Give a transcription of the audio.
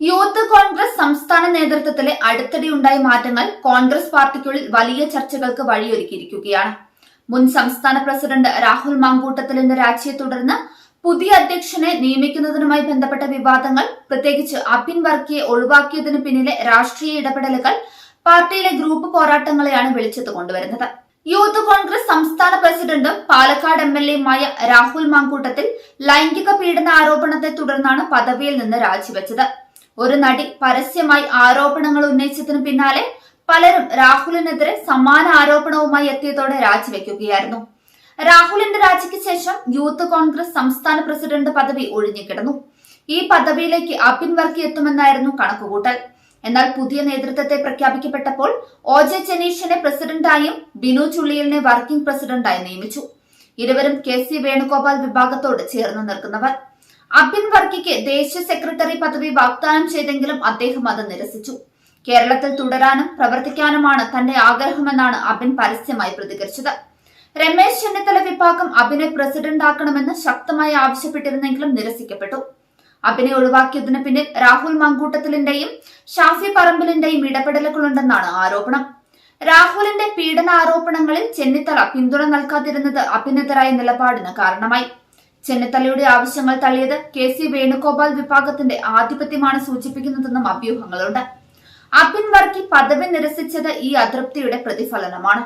Youth Congress സംസ്ഥാന നേതൃത്വത്തിലെ അടുത്തിടെയുണ്ടായ മാറ്റങ്ങൾ കോൺഗ്രസ് പാർട്ടിക്കുള്ളിൽ വലിയ ചർച്ചകൾക്ക് വഴിയൊരുക്കിയിരിക്കുകയാണ്. മുൻ സംസ്ഥാന പ്രസിഡന്റ് രാഹുൽ മാങ്കൂട്ടത്തിൽ മാങ്കൂട്ടത്തിലിന്റെ രാജിയെ തുടർന്ന് പുതിയ അധ്യക്ഷനെ നിയമിക്കുന്നതിനുമായി ബന്ധപ്പെട്ട വിവാദങ്ങൾ പ്രത്യേകിച്ച് അബിൻ വർക്കിയെ ഒഴിവാക്കിയതിനു പിന്നിലെ രാഷ്ട്രീയ ഇടപെടലുകൾ പാർട്ടിയിലെ ഗ്രൂപ്പ് പോരാട്ടങ്ങളെയാണ് വെളിച്ചത്ത് കൊണ്ടുവരുന്നത്. യൂത്ത് കോൺഗ്രസ് സംസ്ഥാന പ്രസിഡന്റും പാലക്കാട് എം എൽ എയുമായ രാഹുൽ മാങ്കൂട്ടത്തിൽ ലൈംഗിക പീഡന ആരോപണത്തെ തുടർന്നാണ് പദവിയിൽ നിന്ന് രാജിവെച്ചത്. ഒരു നടി പരസ്യമായി ആരോപണങ്ങൾ ഉന്നയിച്ചതിന് പിന്നാലെ പലരും രാഹുലിനെതിരെ സമാന ആരോപണവുമായി എത്തിയതോടെ രാജിവെക്കുകയായിരുന്നു. രാഹുലിന്റെ രാജിക്ക് ശേഷം യൂത്ത് കോൺഗ്രസ് സംസ്ഥാന പ്രസിഡന്റ് പദവി ഒഴിഞ്ഞുകിടന്നു. ഈ പദവിയിലേക്ക് അബിൻ വർക്കി എത്തുമെന്നായിരുന്നു കണക്കുകൂട്ടൽ. എന്നാൽ പുതിയ നേതൃത്വത്തെ പ്രഖ്യാപിക്കപ്പെട്ടപ്പോൾ ഒ ജെ ജനീഷിനെ പ്രസിഡന്റായും ബിനു ചുള്ളിയലിനെ വർക്കിംഗ് പ്രസിഡന്റായും നിയമിച്ചു. ഇരുവരും കെ സി വേണുഗോപാൽ വിഭാഗത്തോട് ചേർന്ന് നിൽക്കുന്നവർ. അബിൻ വർക്കിക്ക് ദേശീയ സെക്രട്ടറി പദവി വാഗ്ദാനം ചെയ്തെങ്കിലും അദ്ദേഹം അത് നിരസിച്ചു. കേരളത്തിൽ തുടരാനും പ്രവർത്തിക്കാനുമാണ് തന്റെ ആഗ്രഹമെന്നാണ് അബിൻ പരസ്യമായി പ്രതികരിച്ചത്. രമേശ് ചെന്നിത്തല വിഭാഗം അബിനെ പ്രസിഡന്റ് ആക്കണമെന്ന് ശക്തമായി ആവശ്യപ്പെട്ടിരുന്നെങ്കിലും നിരസിക്കപ്പെട്ടു. അബിനെ ഒഴിവാക്കിയതിന് പിന്നിൽ രാഹുൽ മങ്കൂട്ടത്തിലിന്റെയും ഷാഫി പറമ്പിലിന്റെയും ഇടപെടലുകളുണ്ടെന്നാണ് ആരോപണം. രാഹുലിന്റെ പീഡന ആരോപണങ്ങളിൽ ചെന്നിത്തല പിന്തുണ നൽകാതിരുന്നത് അഭിനേതരായ നിലപാടിന് കാരണമായി. ചെന്നിത്തലയുടെ ആവശ്യങ്ങൾ തള്ളിയത് കെ സി വേണുഗോപാൽ വിഭാഗത്തിന്റെ ആധിപത്യമാണ് സൂചിപ്പിക്കുന്നതെന്നും അഭ്യൂഹങ്ങളുണ്ട്. അബിൻ വർക്കി പദവി നിരസിച്ചത് ഈ അതൃപ്തിയുടെ പ്രതിഫലനമാണ്.